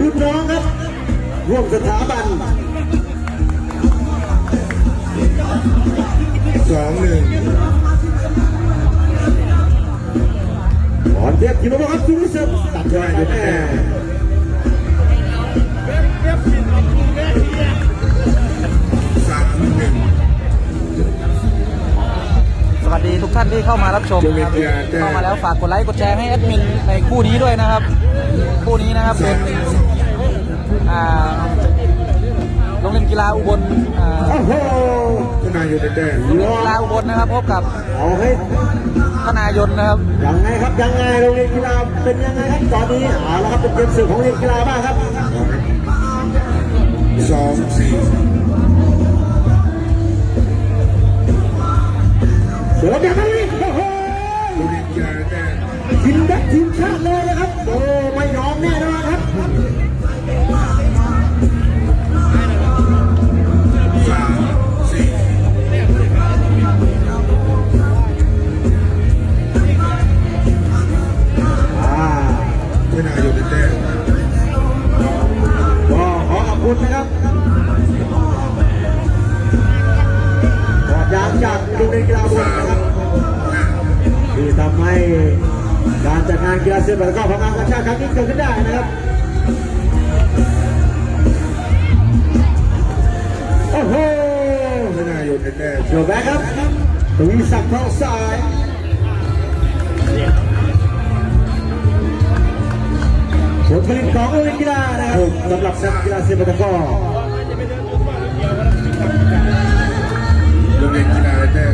รุ่นน้องครับ ร่วมสถาบันสองหนึ่งอ่อนเทียบกิโลครับทุกท่านตัดชยอนะดอยู่ในแม่แต้มสามหนึ่งสวัสดีทุกท่านที่เข้ามารับชมนะครับเข้ามาแล้วฝากกดไลค์กดแชร์ให้แอดมินในคู่นี้ด้วยนะครับ คู่นี้นะครับเป็นอ่า โรงเรียนกีฬาอุบลอ่าโอ้โหชนะอยู่ในแต้มยอกีฬาดอุบลนะครับพบกับเอาให้ธนายนนะครับยังไงครับยังไงโรงเรียนกีฬาเป็นยังไงครับตอนนี้เอาละครับเป็นเกมสื่อของโรงเรียนกีฬาบ้างครับสองสี่เสือแบบนี้โอ้โหโรงเรียนกีฬาแต้มทีมดักทีมชาติเลยนะครับโอ้ไม่ยอมแน่นอนครับ ชนะอยู่ในแต้มก็ขอขอบคุณนะครับขอบยางจากโรงเรียนกีฬาบุญนะครับที่ทำให้การจัดงานกีฬาเสือแบบก็พลังกระชาติครั้งนี้เกิดขึ้นได้นะครับโอ้โหชนะอยู่ในแต้มโยแบกครับทวีศักดิ์ทองสาย ผลผลิตของโรงเรียนกีฬานะครับสำหรับนักกีฬาเสือแบบก็โรงเรียนกีฬาแต้ม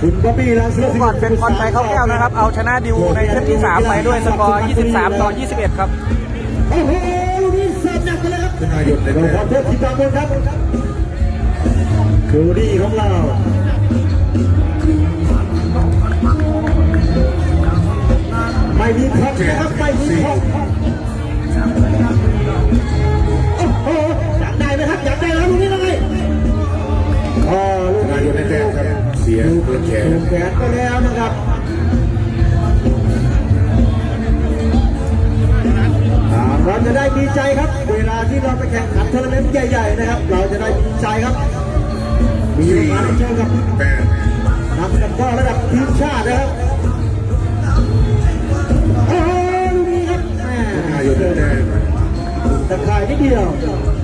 คุณบ๊อบบี้ลังเสือก่อนเป็นคอนไฟเข้าแก้วนะครับ เอาชนะดิวในเซตที่ 3 ไปด้วยสกอร์ 23 ต่อ 21 ครับ โอ้โหลูกนี้เสิร์ฟหนักไปเลยครับชนะอยู่ในเราแต้ขอมโทษทีมตามบนครับคือดีของเราไม่มีท็อปนะครับไม่มีท็อป โอ้โหอยากได้ไหมครับอยากได้แล้วลูกนี้เลยอ๋อลูกนะนี้อยู่ในแต้มครับ เสียเปิดแขนถูกแขนไปแล้วนะครับเราจะได้ดีใจครับ เวลาที่เราไปแข่งขันเทัวร์นาเมนต์ใหญ่ๆนะครับ เราจะได้ดีใจครับ มีโอกาสได้เจอกับแปดนักตะกร้อระดับทีมชาตินะครับ ตะข่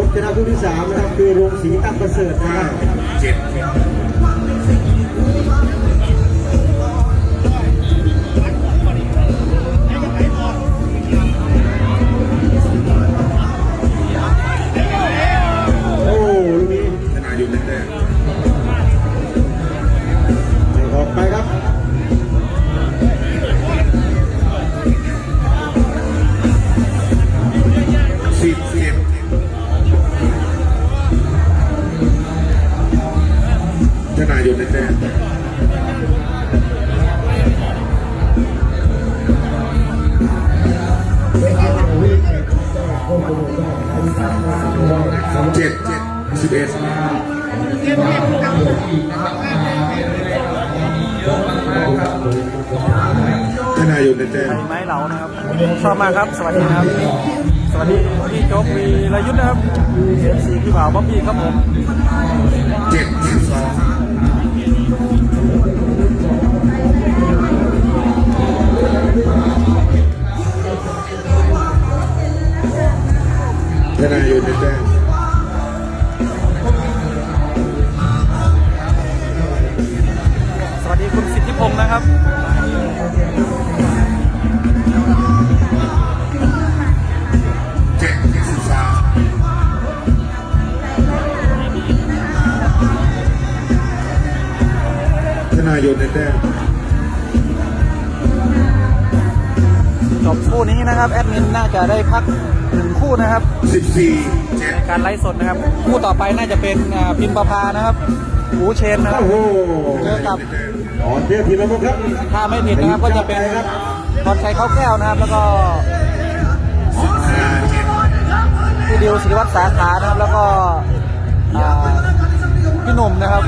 ผมชนะคู่ที่สามนะครับคือโรงสีตั้งประเสริฐนะครับ เจ็ด เจ็ดสิบเอ็ดธนายนได้แต้มไม้เหลานะครับชอบมากครับ สวัสดีครับ สวัสดีพี่โจ๊กวีรยุทธ์นะครับเอฟซีพี่บ่าวบ๊อบบี้ครับผมเจ็ดสิบสอง ทนายนได้แจ้งสวัสดีคุณสิทธิพงศ์นะครับ นะครับแอดมินน่าจะได้พักหนึ่งคู่นะครับสิบสี่เจ็ดในการไลฟ์สดนะครับ คู่ต่อไปน่าจะเป็นอ่าพิมพ์ประพานะครับหูเชนนะครับ โอ้โหเจอกับอ๋อเทียบทีมแล้วครับถ้าไม่ผิดนะครับก็จะเป็นพรชัยเข้าแก้วนะครับ แล้วก็ห้าเจ็ดพี่ดิวศิริวัตรสาขานะครับ แล้วก็อ่าพี่หนุ่มนะครับ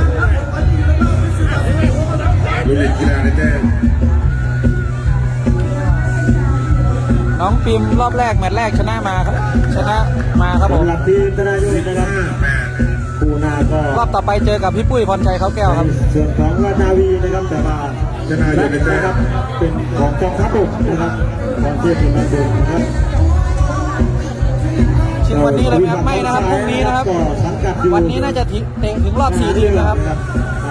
ดูเล่นกีฬาได้แต้ม น้องปิมรอบแรกแมตช์แรกชนะมาครับชนะมาครับผมสำหรับทีมธนายนนะครับห้าแปดคู่หน้าก็รอบต่อไปเจอกับพี่ปุ้ยพรชัยเขาแก้วครับส่วนของราชนาวีนะครับแต่ว่าธนายนได้แต้นะครัมบเป็นของกองทัพบกนะครับของเทียบทีมด้านบนนะครับชิงวันนี้เลยไหมครับไม่นะครับพรุ่งนี้นะครับก็สังกัดอยู่วันนี้น่าจะถึงเตะถึงรอบสี่ทีมนะครับร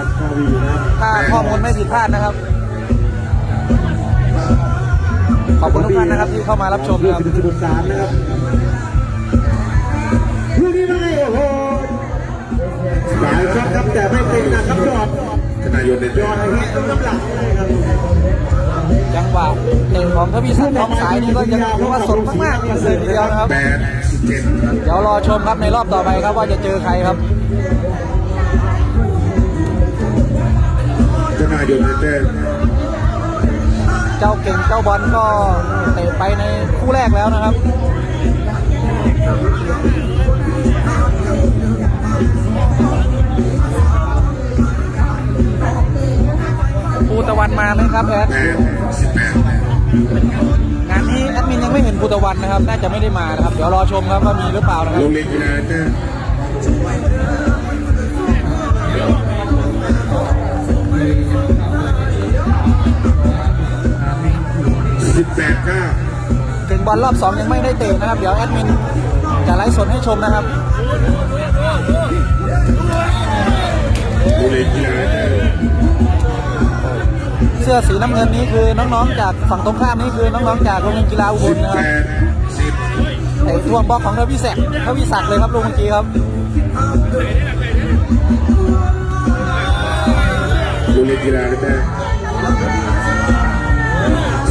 าชนาวีนะครับถ้าข้อมูลไม่ผิดพลาดนะครับ ขอบคุณทุกท่านนะครับที่เข้ามารับชมเรื่องนะครับสิบสามนะครับลูกนี้ไม่โอ้โหหลายช็อตครับแต่ไม่เป็นนะครับยอดธนายนได้ยแต้อมดอะไรเงี้ยน้ำหลังเลยครับจังหวะเตะของทวีศักดิ์ทองสายนี่ก็ยังถือว่าสดมากๆเลยทีเดียวนะครับแปดสิบเจ็ดเดี๋ยวรอชมครับในรอบต่อไปครับว่าจะเจอใครครับธนายนได้แต้ม เจ้าเก่งเจ้าบอลก็เตะไปในคู่แรกแล้วนะครับภูตะวันมาไหมครับแอดงานนี้แอดมินยังไม่เห็นภูตะวันนะครับ น่าจะไม่ได้มานะครับ เดี๋ยวรอชมครับว่ามีหรือเปล่านะครับ บอลรอบสองยังไม่ได้เตะนะครับ เดี๋ยวแอดมินจะไลฟ์สดให้ชมนะครับเสื้อสีน้ำเงินนี้คือน้องๆจากฝั่งตรงข้ามนี่คือน้องๆจากโรงเรียนกีฬาอุบลนะครับเตะท่วงบล็อกของทวีศักดิ์ทวีศักดิ์เลยครับลูกเมื่อกี้ครับโรงเรียนกีฬาได้แต้ม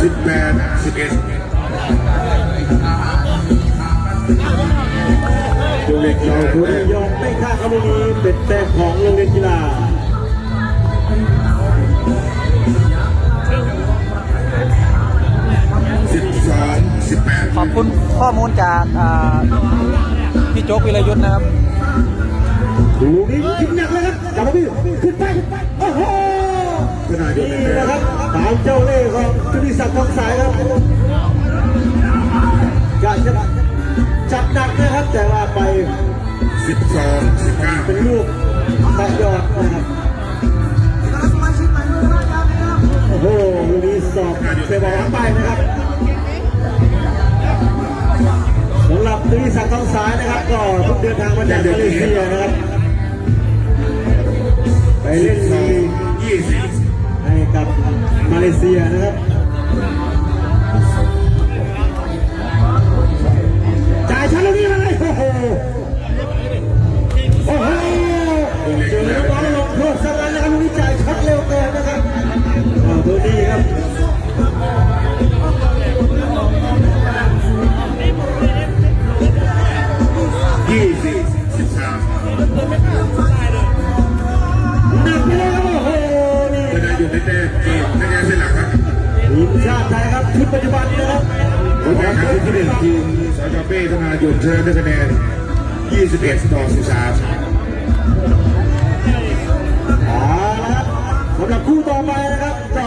สิบแปดสิบเอ็ด โรงเรียนกีฬาเราได้คุณแต้มยอมไม่ค่าครับลูกนี้เป็นแต้มของโรงเรียนกีฬาสิบสองสิบแปดขอบคุณข้อมูลจากอ่าพี่โจ๊กวิรยุทธ์นะครับลูกนี้ขึ้นหนักเลยครับจับมาพี่ขึ้นไปขึ้นไปโอ้โหธนายนนี่ได้แต้นะครัมบตามเจ้าเล่ห์ของจุลิศักดิ์ทองสายครับกาจะ จับหนักนะครับแต่ว่าไป สิบสองสิบเก้าเป็นลูกตัดยอดนะครับโอ้โหลูกนี้สอบเซบอลไปนะครับสำหรับจุลิศักดิ์ทองสายนะครับ ก็เพิ่งเดินทางมาจากมาเลเซียนะครับ ไปเล่นสลีองกยี่สิบให้กับมาเลเซียนะครับ ร็วแต่นะครับดูดีครับสิบสามนักเลยครับหนี่าอยู่ในเทีมนักเตะเส้นหลักครับทีมชาติไทยครับชุดปัจจุบันนะครับผลการแข่งขันที่หนึ่งทีมสจเป้ธนาหยุดเชิญด้วยคะแนน21ต่อ13 สำหรับคู่ต่อไปนะครับก็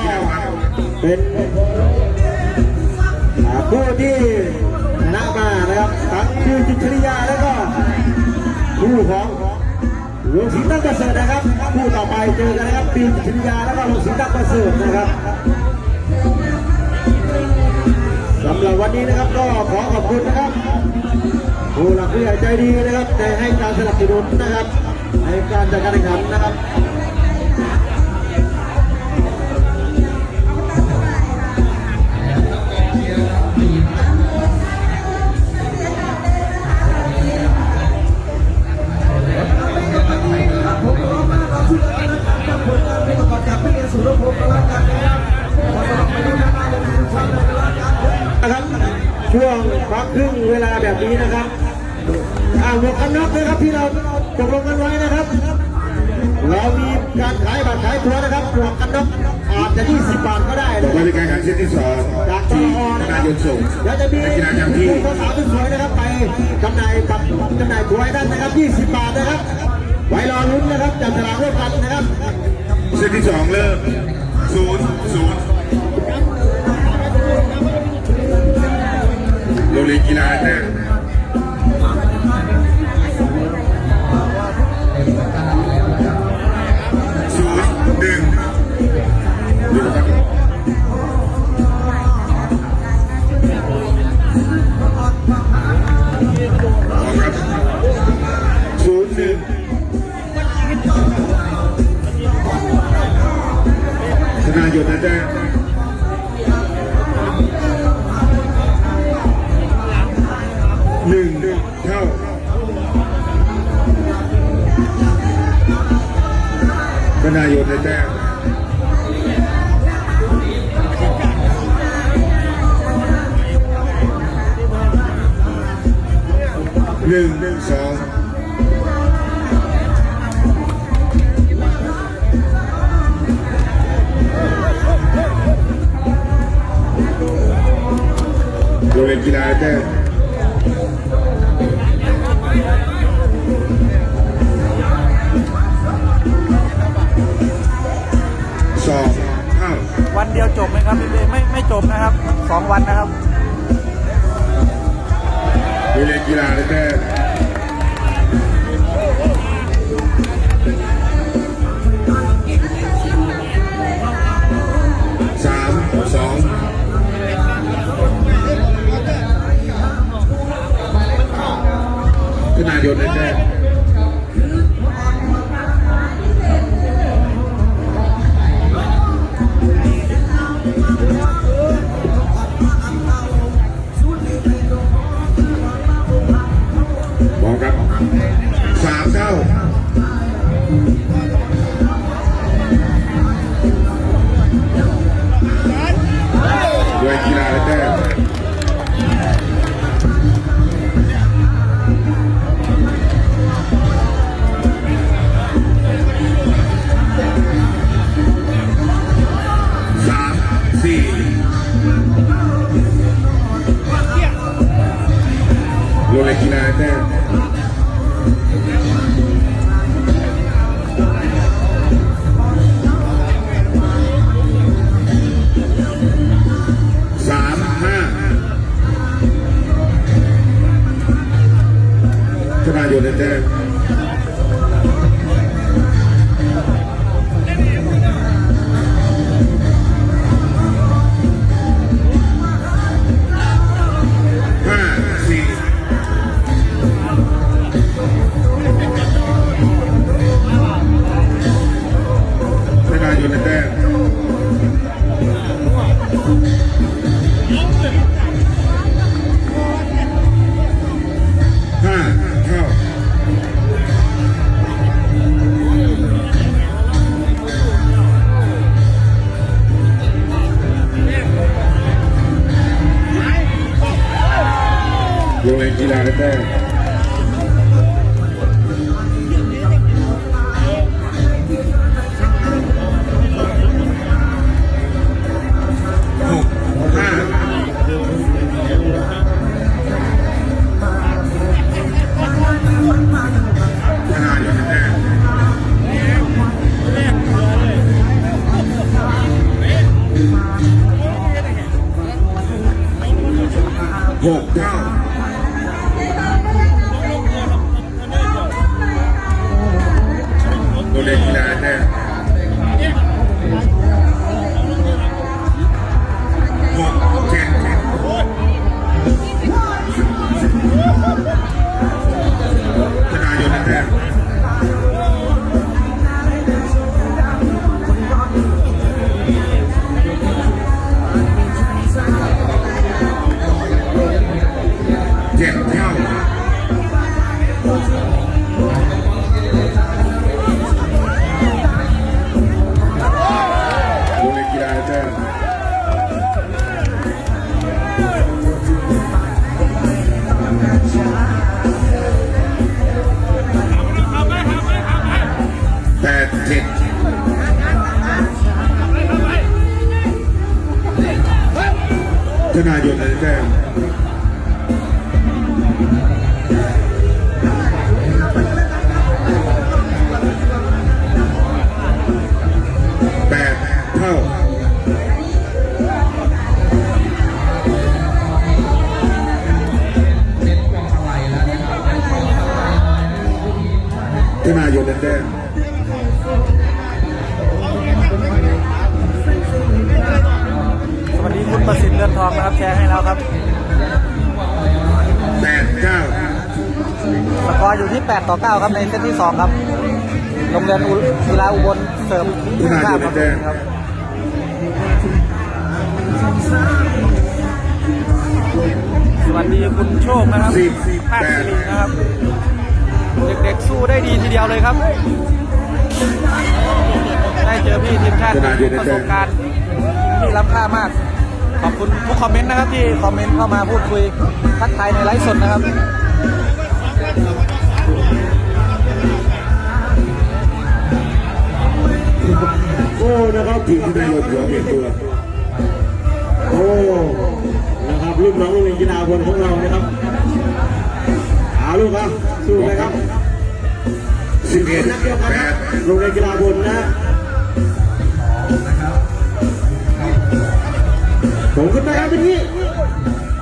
เป็นอ่าผู้ที่ชนะมานะครับทั้งคู่จิตริยาแล้วก็คู่ของหลวงศรีตั้งประเสริฐนะครับคู่ต่อไปเจอกันนะครับปีจิตริยาแล้วก็หลวงศรีตั้งประเสริฐนะครับสำหรับวันนี้นะครับก็ขอขอบคุณนะครับผู้หลักผู้ใหญ่ใจดีนะครับได้ให้การสนับสนุนนะครับในการจัดการแข่งขันนะครับ จำหน่ายบัตรจำหน่ายตั๋วให้ท่านนะครับ 20 บาทนะครับ ไว้รอลุ้นนะครับจับฉลากร่วมกันนะครับเซตที่2เริ่ม0 0โรงเรียนกีฬาแต้ นาหยดนะแต้มหนึ่งเท่าธนาหยดนะแต้มหนึ่งสอง รงเรียนกีฬาแต้มสองเท่าวันเดียวจบไหมครับพี่เบไม่ไม่จบนะครับสองวันนะครับโรงเรียนกีฬาแต้มสามสอง นายนได้แต้มสวัสดีคุณประสิทธิ์เรือนทองนะครับแชร์ให้เราครับแปดเก้าสกอร์อยู่ที่ 8 ต่อ 9 ครับในเซตที่ 2 ครับ โรงเรียนอุกีฬาอุบลเสริมข้ามครับครับสวัสดีคุณโชคนะครับสิบภาคแปสิดรินะครับ เด็กๆสู้ได้ดีทีเดียวเลยครับ ได้เจอพี่ทีมชาติประสบการณ์ที่ล้ำค่ามาก ขอบคุณทุกคอมเมนต์นะครับที่คอมเมนต์เข้ามาพูดคุยทักทายในไลฟ์สดนะครับโอ้นะครับทีมธนายนหัวเปลี่ยนตัวโอ้นะครับลูกน้องโรงเรียนกีฬาบนของเรานะครับเอาลูกครับ สู้ไหมครับสิบเอ็ดนักเดียวกันแปนะดโรงเรียนกีฬาบนนะส่งขึ้นไปครับทีนี้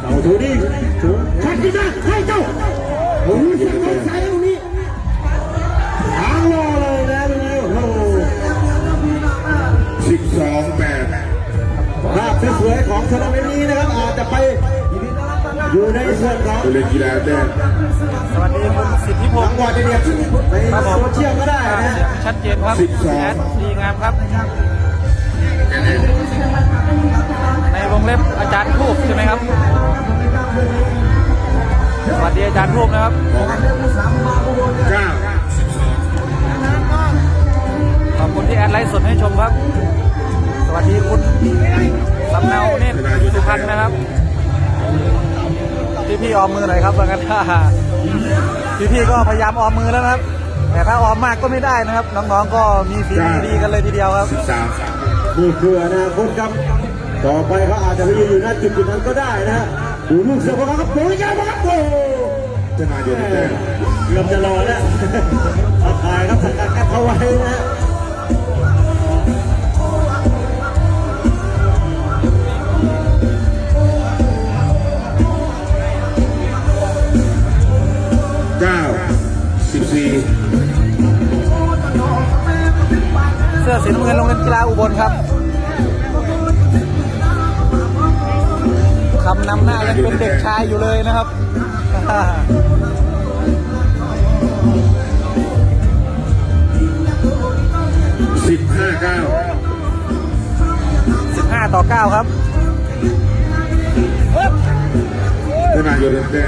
เอาถูนี่ถูชัดขึ้นมาให้เจ้าผม อยู่ในส่นกีฬาแต่สวัสดีคุณสิทธิพงศ์วัลเดียบในครับผมโซเชียลก็ได้นะ ชัดเจนครับสิบแอดดีงามครับ ในวงเล็บอาจารย์ทูบใช่ไหมครับ สวัสดีอาจารย์ทูบนะครับเก้าขอบคุณที่แอดไลฟ์สดให้ชมครับ สวัสดีคุณสำเนาเนตรสุพรรณนะครับ พี่พี่ๆออมมือหน่อยครับว่างั้นพี่พี่ๆก็พยายามออมมือแล้วนะครับ แต่ถ้าออมมากก็ไม่ได้นะครับ น้องๆก็มีฝีมือดีกันเลยทีเดียวครับสิบสามนี่คืออนาคตครับ ต่อไปเขาอาจจะไปยืนอยู่หน้าจุดจุดนั้นก็ได้นะดูลูกเสือของเขาครับโอ้ยยาวมากครับโอ้ธนายนได้แต้มเกือบจะรอแล้วเอาถ่ายครับสกัดกันเขาไว้นะ เสื้อสีน้ำเงินโรงเรียนกีฬาอุบลครับคำนำหน้ายังเป็นเด็กชายอยู่เลยนะครับสิบห้าเก้า15ต่อ9ครับธนายนได้แต้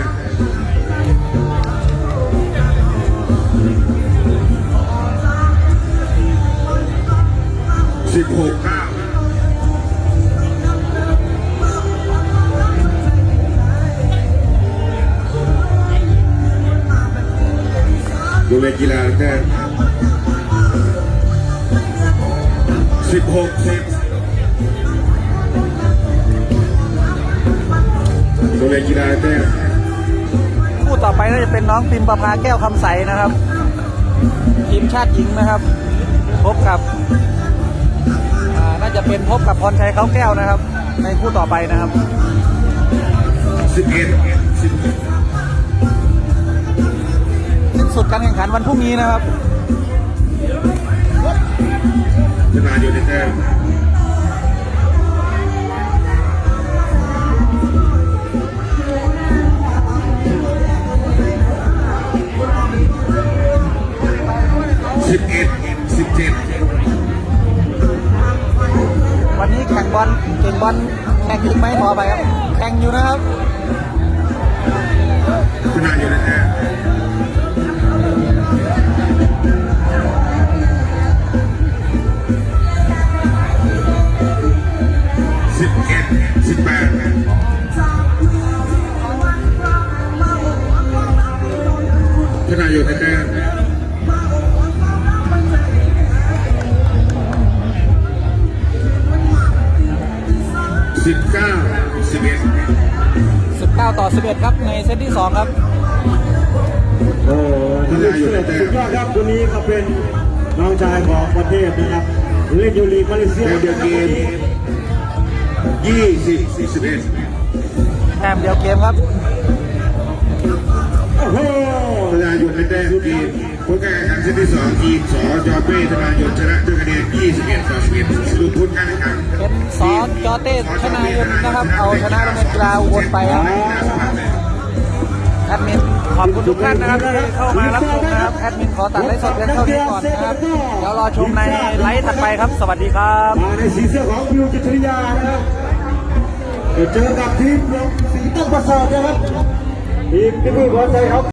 สิบหกเก้าโรงเรียนกีฬาแต้มสิบหกสิบโรงเรียนกีฬาแต้มคู่ต่อไปน่าจะเป็นน้องปิมประภาแก้วคำใสนะครับ ทีมชาติหญิงนะครับ พบกับ จะเป็นพบกับพรชัยเขาแก้วนะครับ ในคู่ต่อไปนะครับสิบเอ็ดสิบสิ้นสุดการแข่งขันวันพรุ่งนี้นะครับธนายนได้แต้มสิบเอ็ดสิบเจ็ด วันนี้แข่งบอลเก่งบอลแข่งอีกไหมขอไปครับ แข่งอยู่นะครับธนายนได้แต้มสิบเอ็ดสิบแปดธนายนได้แต้ม ต่อ 11 ครับ ในเซตที่ 2 ครับ โอ้สุดยอดครับคนนี้ก็เป็นน้องชายของประเทศนะครับเล่นยูลีกมาเลเซียแต้มเดียวเกมยี่สิบสิบเอ็ดแต้มเดียวเกมครับ โอ้โหธนายนได้แต้มเกม ผลการแข่งขันเซตที่สองทีมสอจอเป้ธนายนชนะด้วยคะแนน21ต่อ11สรุปผลการแข่งขันเป็นซอสจอเต้ชนายนนะครับ เอาชนะโรงเรียนกีฬาอุบลไปครับแอดมินขอบคุณทุกท่านนะครับที่เข้ามารับชมนะครับแอดมินขอตัดไลฟ์สดเพียงเท่านี้ก่อนนะครับเดี๋ยวรอชมในไลฟ์ถัดไปครับ สวัสดีครับมาในสีเสื้อของบิวจิตรยานะครับเดี๋ยวเจอกับทีมสีตั้งประเสริฐนะครับทีมที่มือบอลใจครับ